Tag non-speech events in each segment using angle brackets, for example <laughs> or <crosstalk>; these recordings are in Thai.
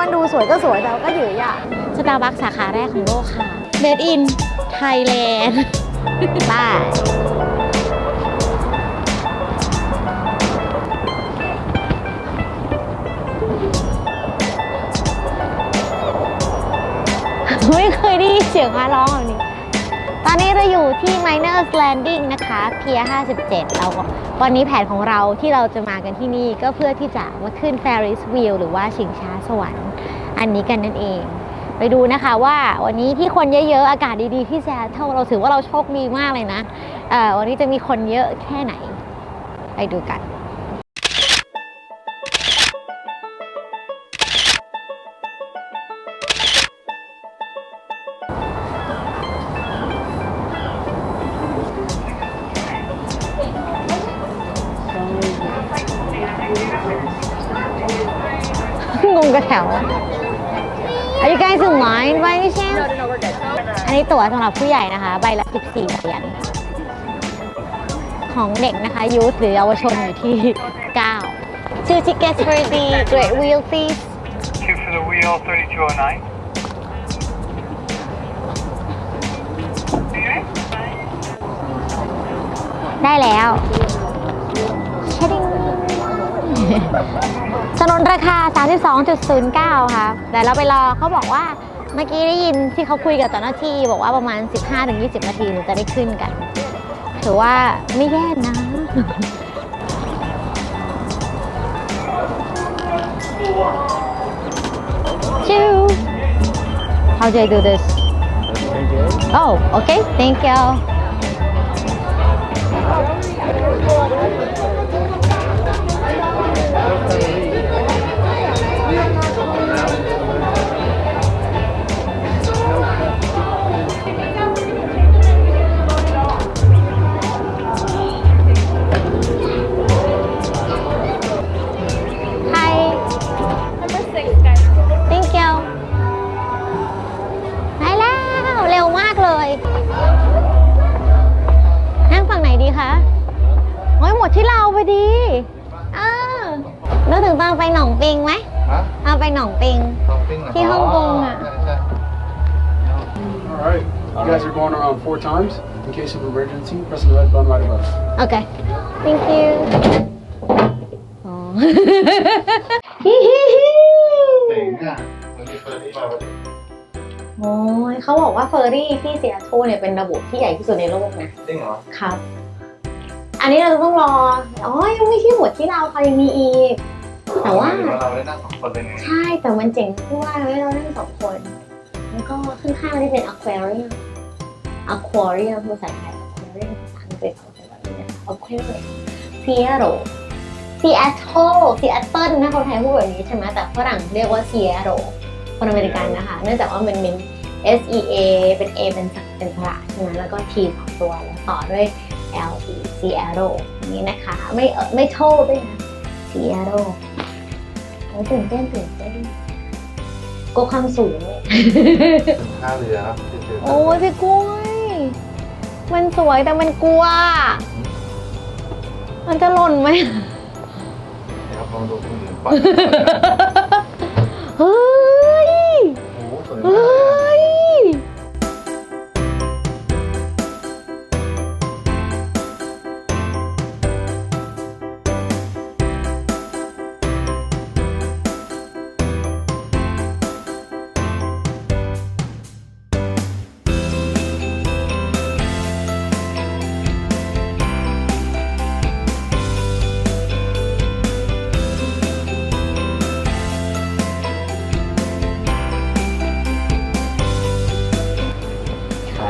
มันดูสวยก็สวยแต่ว่าก็หยือยอะสตาร์บัคสาขาแรกของโลกค่ะ Made in Thailand บ้ายไม่เคยได้ยินเสียงฟ้าร้องแบบนี้ ตอนนี้เราอยู่ที่ Miners Landing นะคะเพีย57 เราก็วันนี้แผนของเราที่เราจะมากันที่นี่ก็เพื่อที่จะมาขึ้น Ferris wheel หรือว่าชิงช้าสวรรค์ อันนี้กันนั่นเอง ไปดูนะคะว่าวันนี้ที่คนเยอะๆ อากาศดีๆที่แซทเทิลเราถือว่าเราโชคดีมากเลยนะวันนี้จะมีคนเยอะแค่ไหน ไปดูกันงงกับแถว Are you guys in line by any chance อันนี้ตั๋วสำหรับผู้ใหญ่นะคะ ใบละ 14 เหรียญ ของเด็กนะคะยูทหรือเยาวชนอยู่ที่ 9 Two tickets for the Great Wheel please Two for the wheel, 3209. ได้แล้วชะดิง สนนราคา 32.09 ค่ะ แต่เราไปรอเขาบอกว่าเมื่อกี้ได้ยินที่เขาคุยกับเจ้าหน้าที่ บอกว่าประมาณ 15-20 นาทีถึงจะได้ขึ้นกัน ถือว่าไม่แย่นะชิว How do I do this? Oh, okay. Thank you. หมดที่เราพอดี เออนึกถึงตอนไปหนองปิงไหมฮะตอนไปหนองปิงตองปิ้งเหรอที่ฮ่องกงอะใช่ใช่ All right. You guys are going around four times. In case of emergency, press the red button right above. โอเค thank you อ๋อเจ๋งอะวันนี้เปิดนี่มาวันนี้โอ้ยเขาบอกว่าเฟอร์รี่ที่เซียโตรเนี่ยเป็นระบบที่ใหญ่ที่สุดในโลกนะ จริงเหรอ ครับ อันนี้เราต้องรออ๋อยังไม่ใช่หมดที่เราค่ะยังมีอีก แต่ว่า เราได้นั่งสองคนเลยไงใช่แต่มันเจ๋งที่ว่าเราได้เราเล่นสองคน แล้วก็ข้างๆนี่เป็นอควาเรียมอควาเรียมภาษาไทยอควาเรียมภาษาอังกฤษเขาจะแบบนี้นะคะอควาเรียมซีแอโรซีแอตเทิลซีแอตเทิลนะคนไทยพูดแบบนี้ใช่ไหมแต่ฝรั่งเรียกว่าซีแอโรคนอเมริกันนะคะ เนื่องจากว่ามันเป็น S E A เป็น A เป็นสักเป็นสระใช่ไหมแล้วก็ T สองตัวแล้วต่อด้วย L E C arrow อย่างนี้นะคะ ไม่เออไม่โทษด้วยนะ C arrow โอ้ยตื่นเต้นตื่นเต้นก็ความสูงเลยท่าเรือครับที่เจอโอ้ยพี่กล้วยมันสวยแต่มันกลัว มันจะหล่นไหมครับลองดูคุณหญิงปัดเฮ้ยโอ้โหสวยเฮมาก้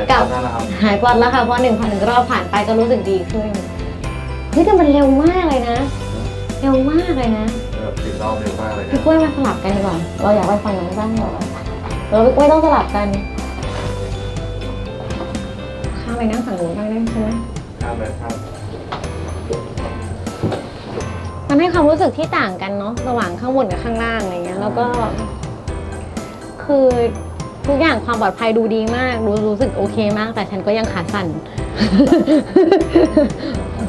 ายตอนนั้นนะครับ หายปลอดแล้วค่ะเพราะหนึ่งพันหนึ่งรอบผ่านไปก็รู้สึกดีขึ้นเฮ้ยแต่มันเร็วมากเลยนะ เร็วมากเลยนะแบบติดรอบเร็วมากเลยพี่นะกล้วยมาสลับกันดีกว่าเราอยากไปฝั่งนั้นบ้างเหรอเราพี่กล้วยต้องสลับกันข้ามไปนั่งฝั่งนู้นบ้างได้ใช่ไหมข้ามไปข้ามมันให้ความรู้สึกที่ต่างกันเนาะระหว่างข้างบนกับข้างล่างอะไรเงี้ยแล้วก็ คือ ทุกอย่างความปลอดภัยดูดีมาก รู้รู้สึกโอเคมาก แต่ฉันก็ยังขาสั่น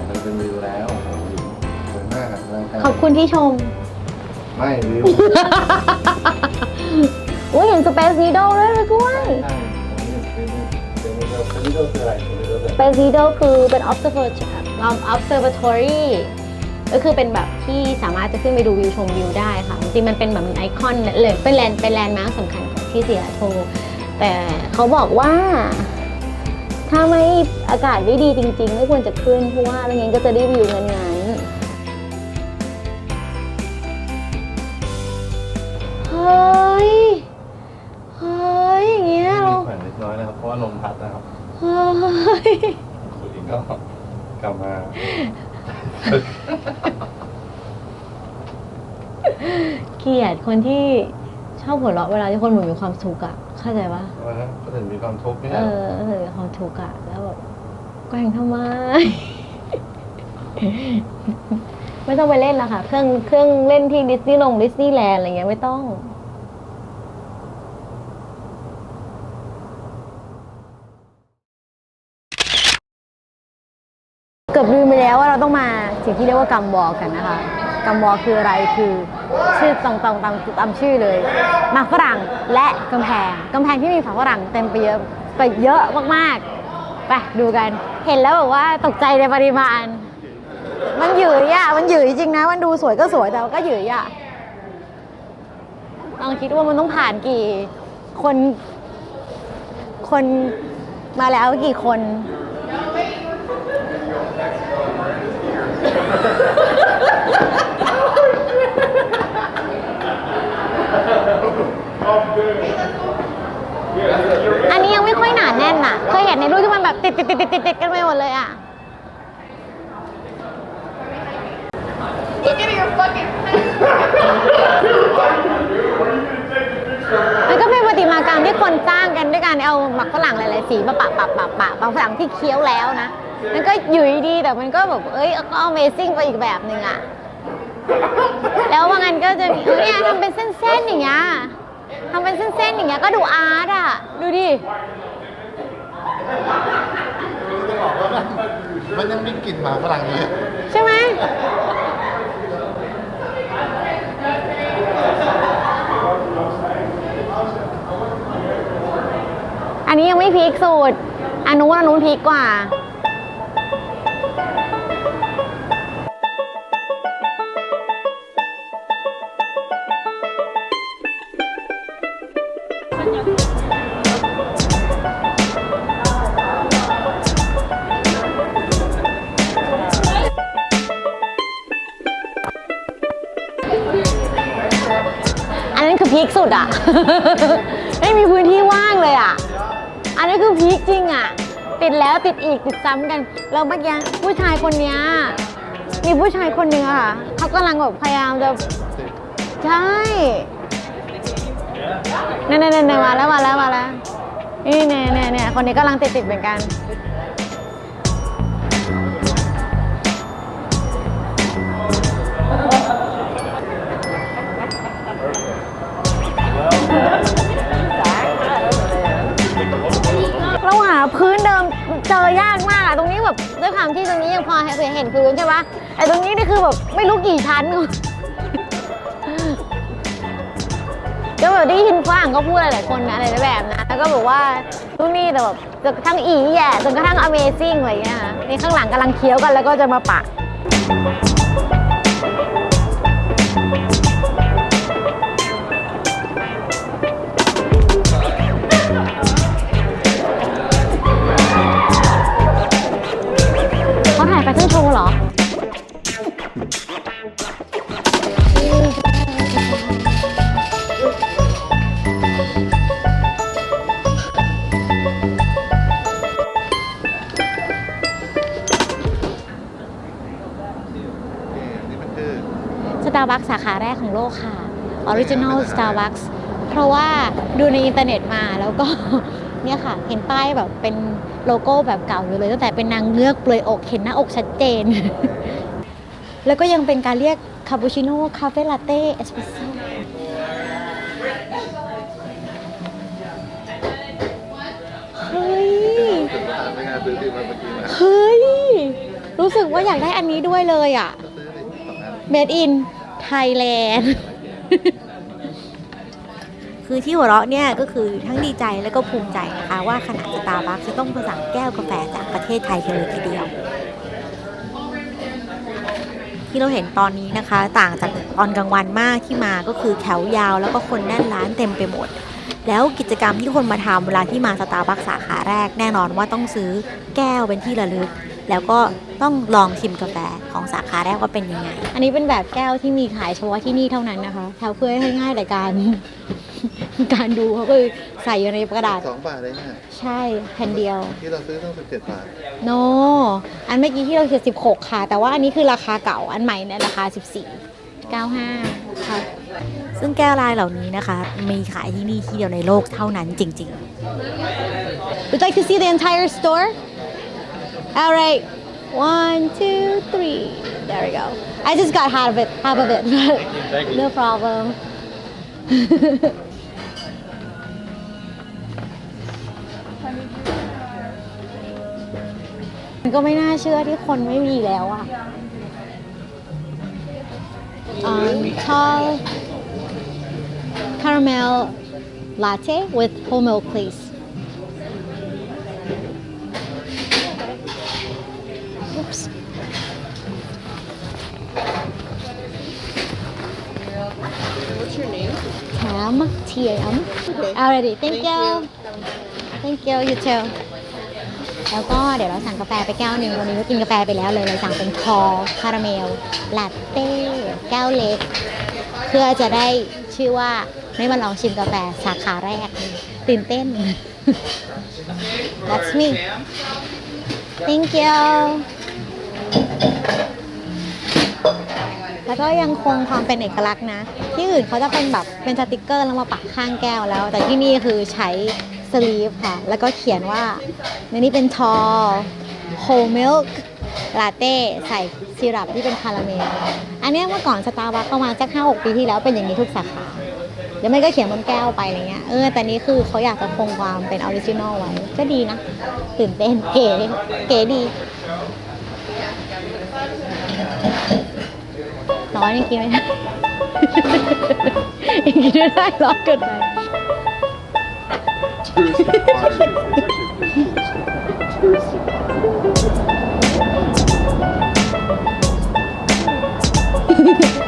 มันเป็นวิวแล้วโอ้โหสวยมากอะร่างกายขอบคุณที่ชม ไม่วิวอุ้ยเห็นสเปซนีโดด้วยเลยกล้วย ใช่เดี๋ยวมันจะเป็นนี่ก็คืออะไรเป็นนี่ก็คือสเปซนีโดคือเป็น observatory observatory ก็คือเป็นแบบที่สามารถจะขึ้นไปดูวิวชมวิวได้ค่ะ จริงๆมันเป็นแบบเหมือนไอคอนเลยเป็นแลนด์เป็นแลนด์มาร์คสำคัญของ ที่ซีแอตเทิลแต่เขาบอกว่า ถ้าไม่อากาศไม่ดีจริง ๆ ไม่ควรจะขึ้นเพราะว่าไม่งั้นก็จะได้วิวงั้นเฮ้ย เฮ้ย อย่างเงี้ยเรามีแขวนเล็กน้อยนะครับ เพราะว่าลมพัดนะครับเฮ้ยสุดอีกก็กลับมาเกลียดคนที่ ชอบหัวเราะเวลาที่คนเหมือนมีความสุขอะเข้าใจปะว่าก็ถึงมีความทุกข์เนี่ยเออเออมีความทุกข์อะแล้วแบบแกล้งทำไม ไม่ต้องไปเล่นละค่ะ เครื่องเครื่องเล่นที่ดิสนีย์ลงดิสนีย์แลนด์อะไรเงี้ยไม่ต้องเกือบลืมไปแล้วว่าเราต้องมาสิ่งที่เรียกว่ากัมวอลกันนะคะ กัมอคืออะไรคือชื่อตรงตรงตามตามชื่อเลยหมากฝรั่งและกำแพงกำแพงที่มีฝาฝรั่งเต็มไปเยอะไปเยอะมากๆไปดูกัน เห็นแล้วแบบว่าตกใจในปริมาณ มันหยืยอะมันหยืยจริงนะ มันดูสวยก็สวยแต่ก็หยืยอะลองคิดว่ามันต้องผ่านกี่คน คนมาแล้วกี่คน อันนี้ยังไม่ค่อยหนาแน่นน่ะ เคยเห็นในรูปที่มันแบบติดติดติดติดติดติดกันไปหมดเลยอะ มันก็เป็นประติมากรรมที่คนสร้างกันด้วยการเอาหมักฝรั่งหลายๆสีมาปะปะปะปะบางฝรั่งที่เคี้ยวแล้วนะ มันก็อยู่ดีๆแต่มันก็แบบเอ้ยก็ Amazing ไปอีกแบบหนึ่งอะแล้วบางอันก็จะมีเออเนี่ยทำเป็นเส้นๆอย่างเงี้ย ทำเป็นเส้นๆอย่างเงี้ยก็ดูอาร์ตอะดูดิมันยังมีกลิ่นหมาฝรั่งอยู่เลยใช่ไหม อันนี้ยังไม่พีคสุดอันนู้นอันนู้นพีคกว่า พีคสุดอะ ไม่มีพื้นที่ว่างเลยอะ อันนี้คือพีคจริงอะ ติดแล้วติดอีกติดซ้ำกัน แล้วเมื่อกี้ผู้ชายคนเนี้ยมีผู้ชายคนหนึ่งอะค่ะเขากำลังแบบพยายามจะ ใช่เนี่ยเนี่ยเนี่ยมาแล้วมาแล้วมาแล้วนี่เนี่ยเนี่ยเนี่ยคนนี้กำลังติดติดเหมือนกัน พื้นเดิมเจอยากมากอะตรงนี้แบบด้วยความที่ตรงนี้ยังพอเห็นพื้นใช่ปะไอ้ตรงนี้นี่คือแบบไม่รู้กี่ชั้นก็แบบได้ยินฝรั่งก็พูดหลายๆคนนะอะไรแบบนะแล้วก็บอกว่าทุกนี่แต่แบบจนกระทั่งอีแย่จนกระทั่ง Amazing อะไรอย่างเงี้ยค่ะนี่ข้างหลังกำลังเคี้ยวกันแล้วก็จะมาปะ Starbucks สาขาแรกของโลกค่ะ Original Starbucks เพราะว่าดูในอินเทอร์เน็ตมาแล้วก็ เนี่ยค่ะ เห็นป้ายแบบเป็นโลโก้แบบเก่าอยู่เลย ตั้งแต่เป็นนางเงือกเปลือยอกเห็นหน้าอกชัดเจน แล้วก็ยังเป็นการเรียกคาปูชิโน่คาเฟ่ลาเต้เอสเปรสโซ่เฮ้ยเฮ้ย รู้สึกว่าอยากได้อันนี้ด้วยเลยอะก็ซื้อดิสอง อัน Made in Thailand คือที่หัวเราะเนี่ยก็คือทั้งดีใจและก็ภูมิใจนะคะ ว่าขณะสตาร์บัคจะต้องมาสั่งแก้วกาแฟจากประเทศไทยกันเลยทีเดียว ที่เราเห็นตอนนี้นะคะ ต่างจากตอนกลางวันมากที่มาก็คือแถวยาวแล้วก็คนแน่นร้านเต็มไปหมด แล้วกิจกรรมที่คนมาทำเวลาที่มาสตาร์บัคสาขาแรก แน่นอนว่าต้องซื้อแก้วเป็นที่ระลึก แล้วก็ต้องลองชิมกาแฟของสาขาแรกว่าเป็นยังไง อันนี้เป็นแบบแก้วที่มีขายเฉพาะที่นี่เท่านั้นนะคะแถวเพื่อให้ง่ายในการ การดูเขาก็คือใส่อยู่ในกระดาษ สองบาทเลยเนี่ยใช่แผ่นเดียว ที่เราซื้อต้องสิบเจ็ดบาท โน อันเมื่อกี้ที่เราเขียน16 ค่ะ แต่ว่าอันนี้คือราคาเก่า อันใหม่เนี่ยราคา 14 95 ค่ะ ซึ่งแก้วลายเหล่านี้นะคะ มีขายที่นี่ที่เดียวในโลกเท่านั้นจริง ๆ Would you like to see the entire store? Alright, one, two, three. There we go. I just got half of it, half of it. <laughs> no problem. <laughs> มันก็ไม่น่าเชื่อที่คนไม่มีแล้วอะ um, tall caramel latte with whole milk please Tam T A M already thank you thank you you too แล้วก็เดี๋ยวเราสั่งกาแฟไปแก้วหนึ่งวันนี้ก็กินกาแฟไปแล้วเลยเลยสั่งเป็นคอคาราเมลลาเต้แก้วเล็ก เพื่อจะได้ชื่อว่าไม่มาลองชิมกาแฟสาขาแรกตื่นเต้น That's me Thank you แล้วก็ยังคงความเป็นเอกลักษณ์นะ ที่อื่นเขาจะเป็นแบบเป็นสติกเกอร์แล้วมาปักข้างแก้วแล้ว แต่ที่นี่คือใช้สลีฟค่ะ แล้วก็เขียนว่าในนี้เป็นทอ whole milk latte ใส่ซีรัปที่เป็นคาราเมล อันนี้เมื่อก่อนสตาร์บัคประมาณสักห้าหกปีที่แล้วเป็นอย่างนี้ทุกสาขาเดี๋ยวไม่ก็เขียนบนแก้วไปอะไรเงี้ย เออ แต่นี้คือเขาอยากจะคงความเป็นออริจินอลไว้ ก็ดีนะ ตื่นเต้นเก๋ เก๋ดี ร้อนยังกินไม่ได้ ยังกินไม่ได้ร้อนเกินไป Touristy bars. Touristy bars.